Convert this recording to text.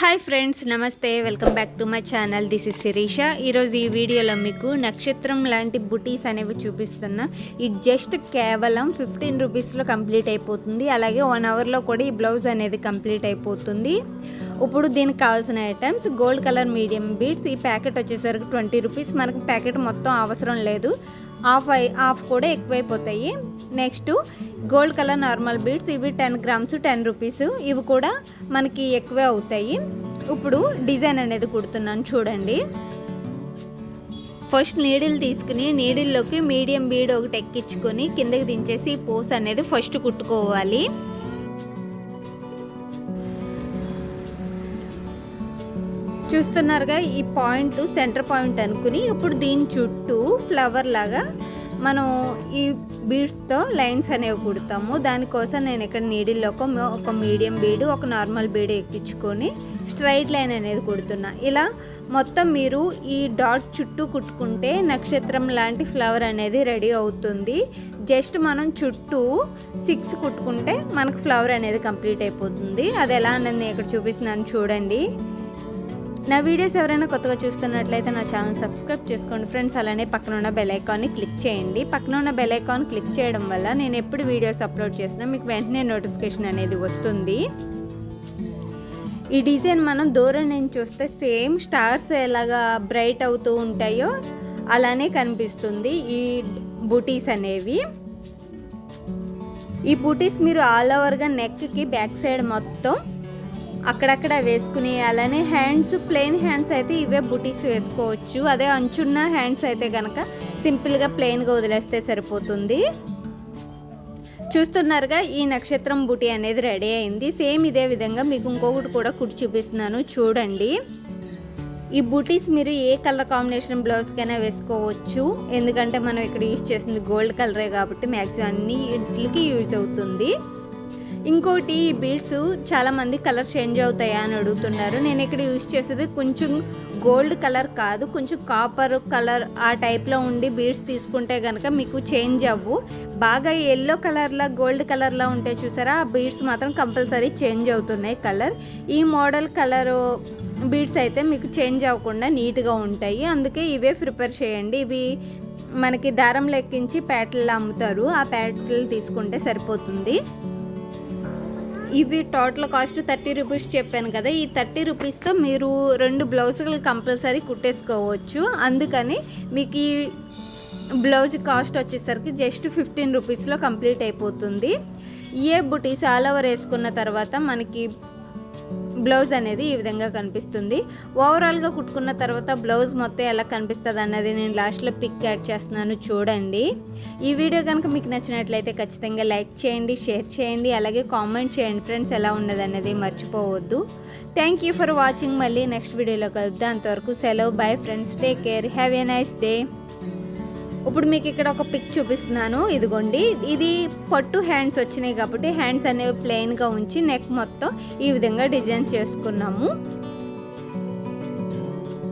Hi friends నమస్తే welcome back to my channel this is Sirisha ఈరోజు ఈ వీడియోలో మీకు నక్షత్రం లాంటి బుటీస్ అనేవి చూపిస్తున్నా. ఇది జస్ట్ కేవలం ఫిఫ్టీన్ రూపీస్లో కంప్లీట్ అయిపోతుంది. అలాగే వన్ అవర్లో కూడా ఈ బ్లౌజ్ అనేది కంప్లీట్ అయిపోతుంది. ఇప్పుడు దీనికి కావాల్సిన items gold colour medium beads ఈ ప్యాకెట్ వచ్చేసరికి ట్వంటీ రూపీస్ మనకు ప్యాకెట్ మొత్తం అవసరం లేదు. హాఫ్ అయి హాఫ్ కూడా ఎక్కువైపోతాయి. Next gold colour normal beads ఇవి టెన్ గ్రామ్స్ టెన్ రూపీస్. ఇవి కూడా మనకి ఎక్కువే అవుతాయి. ఇప్పుడు డిజైన్ అనేది కుడుతున్నాను చూడండి. ఫస్ట్ నీడిల్ తీసుకుని నీడిల్లోకి మీడియం బీడ్ ఒకటి ఎక్కించుకొని కిందకి దించేసి పోస్ అనేది ఫస్ట్ కుట్టుకోవాలి. చూస్తున్నారుగా ఈ పాయింట్ సెంటర్ పాయింట్ అనుకుని ఇప్పుడు దీని చుట్టూ ఫ్లవర్ లాగా మనం ఈ బీడ్స్తో లైన్స్ అనేవి కుడతాము. దానికోసం నేను ఇక్కడ నీడిల్లో ఒక ఒక మీడియం బీడు ఒక నార్మల్ బీడు ఎక్కించుకొని స్ట్రైట్ లైన్ అనేది కుడుతున్నా. ఇలా మొత్తం మీరు ఈ డాట్ చుట్టూ కుట్టుకుంటే నక్షత్రం లాంటి ఫ్లవర్ అనేది రెడీ అవుతుంది. జస్ట్ మనం చుట్టూ సిక్స్ కుట్టుకుంటే మనకు ఫ్లవర్ అనేది కంప్లీట్ అయిపోతుంది. అది ఎలా అనేది నేను ఇక్కడ చూపిస్తున్నాను చూడండి. నా వీడియోస్ ఎవరైనా కొత్తగా చూస్తున్నట్లయితే నా ఛానల్ సబ్స్క్రైబ్ చేసుకోండి ఫ్రెండ్స్. అలానే పక్కన ఉన్న బెల్ ఐకాన్ని క్లిక్ చేయండి. పక్కన ఉన్న బెల్ ఐకాన్ క్లిక్ చేయడం వల్ల నేను ఎప్పుడు వీడియోస్ అప్లోడ్ చేసినా మీకు వెంటనే నోటిఫికేషన్ అనేది వస్తుంది. ఈ డిజైన్ మనం దూరం నుంచి చూస్తే సేమ్ స్టార్స్ ఎలాగా బ్రైట్ అవుతూ ఉంటాయో అలానే కనిపిస్తుంది ఈ బూటీస్ అనేవి. ఈ బూటీస్ మీరు ఆల్ ఓవర్గా నెక్కి బ్యాక్ సైడ్ మొత్తం అక్కడక్కడ వేసుకుని అలానే హ్యాండ్స్ ప్లెయిన్ హ్యాండ్స్ అయితే ఇవే బుటీస్ వేసుకోవచ్చు. అదే అంచున్న హ్యాండ్స్ అయితే కనుక సింపుల్గా ప్లెయిన్గా వదిలేస్తే సరిపోతుంది. చూస్తున్నారుగా ఈ నక్షత్రం బుటీ అనేది రెడీ అయింది. సేమ్ ఇదే విధంగా మీకు ఇంకొకటి కూడా కుడి చూపిస్తున్నాను. చూడండి. ఈ బూటీస్ మీరు ఏ కలర్ కాంబినేషన్ బ్లౌజ్కైనా వేసుకోవచ్చు. ఎందుకంటే మనం ఇక్కడ యూజ్ చేసింది గోల్డ్ కలరే కాబట్టి మ్యాక్సిమం అన్ని ఇంటికి యూజ్ అవుతుంది. ఇంకోటి ఈ బీడ్స్ చాలామంది కలర్ చేంజ్ అవుతాయా అని అడుగుతున్నారు. నేను ఇక్కడ యూజ్ చేసేది కొంచెం గోల్డ్ కలర్ కాదు కొంచెం కాపర్ కలర్ ఆ టైప్లో ఉండి బీడ్స్ తీసుకుంటే కనుక మీకు చేంజ్ అవ్వు. బాగా ఎల్లో కలర్లా గోల్డ్ కలర్లా ఉంటే చూసారా ఆ బీడ్స్ మాత్రం కంపల్సరీ చేంజ్ అవుతున్నాయి కలర్ ఈ మోడల్ కలరు బీడ్స్ అయితే మీకు చేంజ్ అవ్వకుండా నీట్గా ఉంటాయి. అందుకే ఇవే ప్రిపేర్ చేయండి. ఇవి మనకి దారం లెక్కించి పేటలు అమ్ముతారు. ఆ పేటలు తీసుకుంటే సరిపోతుంది. ఇవి టోటల్ కాస్ట్ థర్టీ రూపీస్ చెప్పాను కదా ఈ థర్టీ రూపీస్తో మీరు రెండు బ్లౌజులు కంపల్సరీ కుట్టేసుకోవచ్చు. అందుకని మీకు ఈ బ్లౌజ్ కాస్ట్ వచ్చేసరికి జస్ట్ ఫిఫ్టీన్ రూపీస్లో కంప్లీట్ అయిపోతుంది. ఏ బుటీస్ ఆల్ ఓవర్ వేసుకున్న తర్వాత మనకి బ్లౌజ్ అనేది ఈ విధంగా కనిపిస్తుంది. ఓవరాల్గా కుట్టుకున్న తర్వాత బ్లౌజ్ మొత్తం ఎలా కనిపిస్తుంది అన్నది నేను లాస్ట్లో పిక్ యాడ్ చేస్తున్నాను చూడండి. ఈ వీడియో కనుక మీకు నచ్చినట్లయితే ఖచ్చితంగా లైక్ చేయండి షేర్ చేయండి అలాగే కామెంట్ చేయండి ఫ్రెండ్స్ ఎలా ఉన్నది అనేది మర్చిపోవద్దు. థ్యాంక్ యూ ఫర్ వాచింగ్ మళ్ళీ నెక్స్ట్ వీడియోలో కలుద్దాం. అంతవరకు సెలవు. Bye friends take care have a nice day ఇప్పుడు మీకు ఇక్కడ ఒక పిక్ చూపిస్తున్నాను. ఇదిగోండి. ఇది పట్టు హ్యాండ్స్ వచ్చినాయి కాబట్టి హ్యాండ్స్ అనేవి ప్లెయిన్గా ఉంచి నెక్ మొత్తం ఈ విధంగా డిజైన్ చేసుకున్నాము.